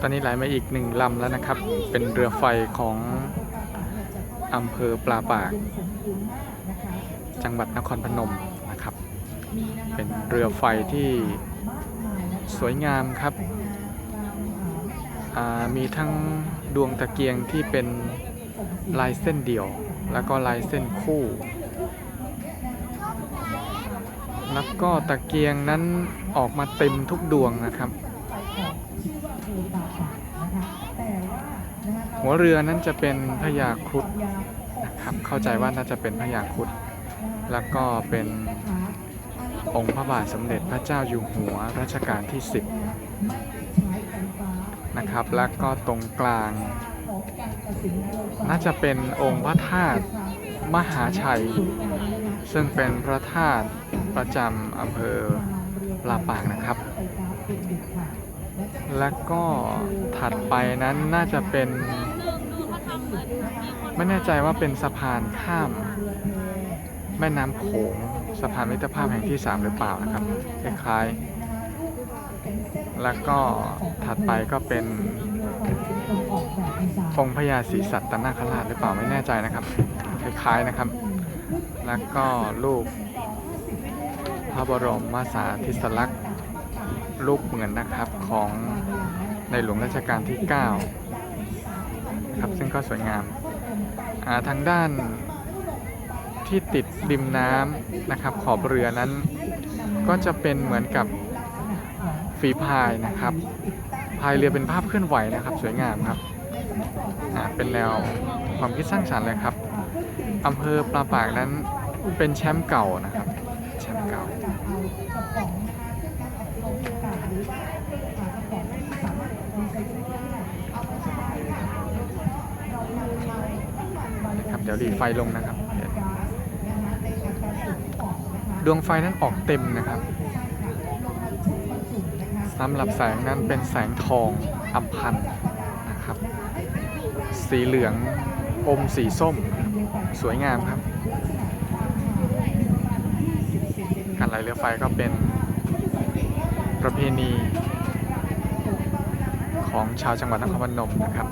ตอนนี้ไหลมาอีกหนึ่งลำแล้วนะครับ เป็นเรือไฟของอำเภอปลาปาก จังหวัดนครพนมนะครับ เป็นเรือไฟที่สวยงามครับ มีทั้งดวงตะเกียงที่เป็นลายเส้นเดี่ยว แล้วก็ลายเส้นคู่ แล้วก็ตะเกียงนั้นออกมาเต็มทุกดวงนะครับ หัวเรือนั้นจะเป็นพญาครุฑนะครับเข้าใจว่าน่าจะเป็นพญาครุฑแล้วก็เป็นองค์พระบาทสมเด็จพระเจ้าอยู่หัวรัชกาลที่ 10 นะครับ แล้วก็ตรงกลาง น่าจะเป็นองค์พระธาตุมหาชัย ซึ่งเป็นพระธาตุ ประจำอำเภอปลาปากนะครับ แล้วก็ถัดไปนั้นน่าจะเป็น ไม่แน่ใจว่าเป็นสะพานข้าม แม่น้ำโขงสะพานมิตรภาพแห่งที่ 3 หรือเปล่านะครับคล้ายๆแล้วก็ถัดไปก็เป็นองค์พญาศรีสัตนาคราชหรือเปล่าไม่แน่ใจนะครับ คล้ายๆนะครับ แล้วก็รูป พระบรมมาสาธิสลักษณ์รูปเหมือนนะครับของในหลวงรัชกาลที่ 9 ครับซึ่งก็สวยงามอ่าทางด้านที่ติดริมน้ำนะครับ ขอบเรือนั้น ก็จะเป็นเหมือนกับฝีพายนะครับพายเรือเป็นภาพเคลื่อนไหวนะครับ สวยงามครับอ่าเป็นแนวความคิดสร้างสรรค์เลยครับอำเภอปลาปากนั้นเป็นแชมป์เก่านะครับ แชมป์เก่าครับเดี๋ยวดีไฟลงนะครับ ดวงไฟนั้นออกเต็มนะครับสำหรับแสงนั้นเป็นแสงทองอัมพันธ์นะครับ สีเหลืองอมสีส้ม สวยงามครับ การไหลเรือไฟก็เป็นประเพณีของชาวจังหวัดนครพนมนะครับ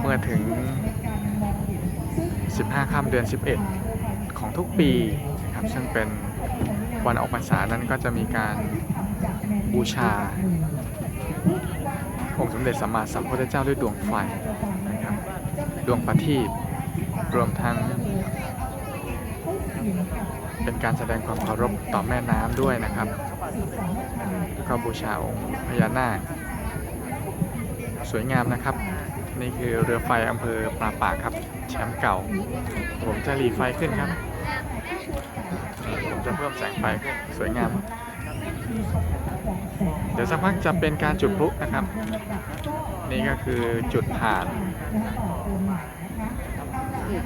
เมื่อถึง 15ค่ำเดือน 11 ของทุกปีนะครับซึ่งเป็นวันออกพรรษานั้นก็จะมีการบูชา องค์สมเด็จสัมมาสัมพุทธเจ้าด้วยดวงไฟนะครับดวงประทีปรวมทั้ง เป็นการแสดงความเคารพต่อแม่น้ำด้วยนะครับ แล้วก็บูชาองค์พญานาค สวยงามนะครับ นี่คือเรือไฟอำเภอปลาปากครับ แชมป์เก่า ผมจะรีไฟขึ้นครับ ผมจะเพิ่มแสงไฟขึ้นสวยงาม เดี๋ยวสักพักจะเป็นการจุดพลุนะครับ นี่ก็คือจุดผ่าน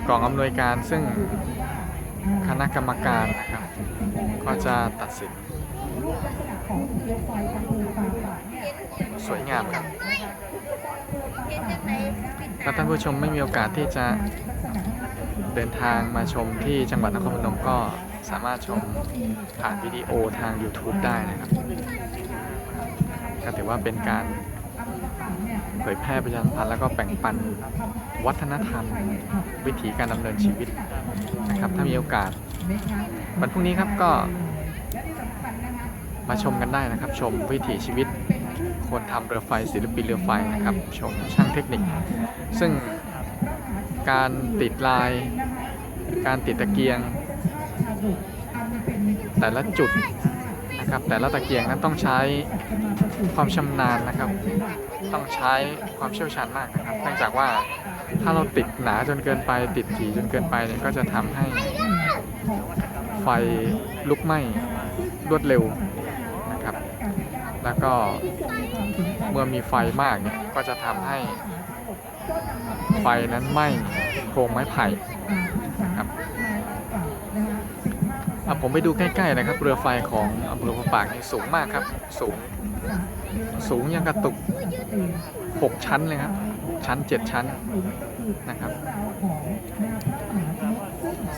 กล่องอำนวยการซึ่ง คณะกรรมการนะครับ ก็จะตัดสิน สวยงามครับถ้าท่านผู้ชมไม่มีโอกาสที่จะเดินทางมาชมที่จังหวัดนครพนมก็สามารถชมผ่านวิดีโอทาง YouTube ได้นะครับ ก็ถือว่าเป็นการ เผยแพร่ประชาสัมพันธ์แล้วก็แบ่งปันวัฒนธรรม วิถีการดำเนินชีวิตนะครับถ้ามีโอกาสวันพรุ่งนี้ครับก็มาชมกันได้นะครับ ชมวิถีชีวิตคนทำเรือไฟศิลปินเรือไฟนะครับ ชมช่างเทคนิค ซึ่งการติดลาย การติดตะเกียง แต่ละจุด นะครับ แต่ละตะเกียงนั้นต้องใช้ความชำนาญนะครับ ต้องใช้ความเชี่ยวชาญมากนะครับ เนื่องจากว่าถ้าเราติดหนาจนเกินไป ติดถี่จนเกินไปเนี่ยก็จะทำให้ไฟลุกไหม้รวดเร็วนะครับ แล้วก็เมื่อมีไฟมากเนี่ยก็จะทำให้ไฟนั้นไหม้โครงไม้ไผ่ ผมไปดูใกล้ๆนะครับ เรือไฟของอำเภอพะปากนี่สูงมากครับ สูง สูงยังกระตุกหกชั้นเลยครับ ชั้นเจ็ดชั้นนะครับ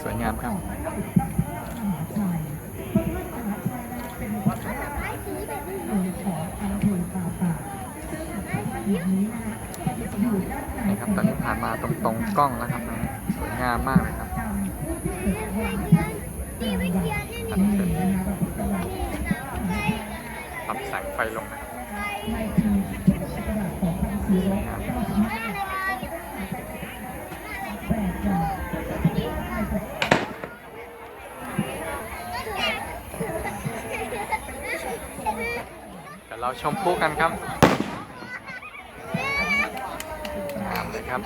สวยงามครับนี่ครับ ตอนนี้ผ่านมาตรงๆกล้องนะครับ สวยงามมากเลยครับ ปรับแสงไฟลงนะครับสวยงามเดี๋ยวเราชมพลุกันครับงามเลยครับ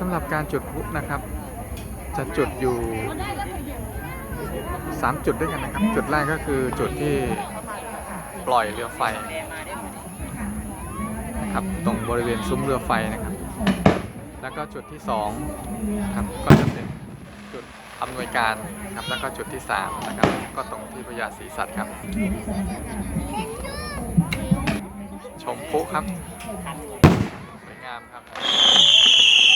สำหรับการจุดพลุนะครับ จะจุดอยู่ 3 จุดด้วยกันนะครับ จุดแรกก็คือจุดที่ปล่อยเรือไฟนะครับตรงบริเวณซุ้มเรือไฟนะครับ แล้วก็จุดที่2ครับก็จะเป็นจุดอำนวยการครับแล้วก็จุดที่3นะครับก็ตรงที่พญาศรีสัตว์ครับ ชมพลุครับสวยงามครับ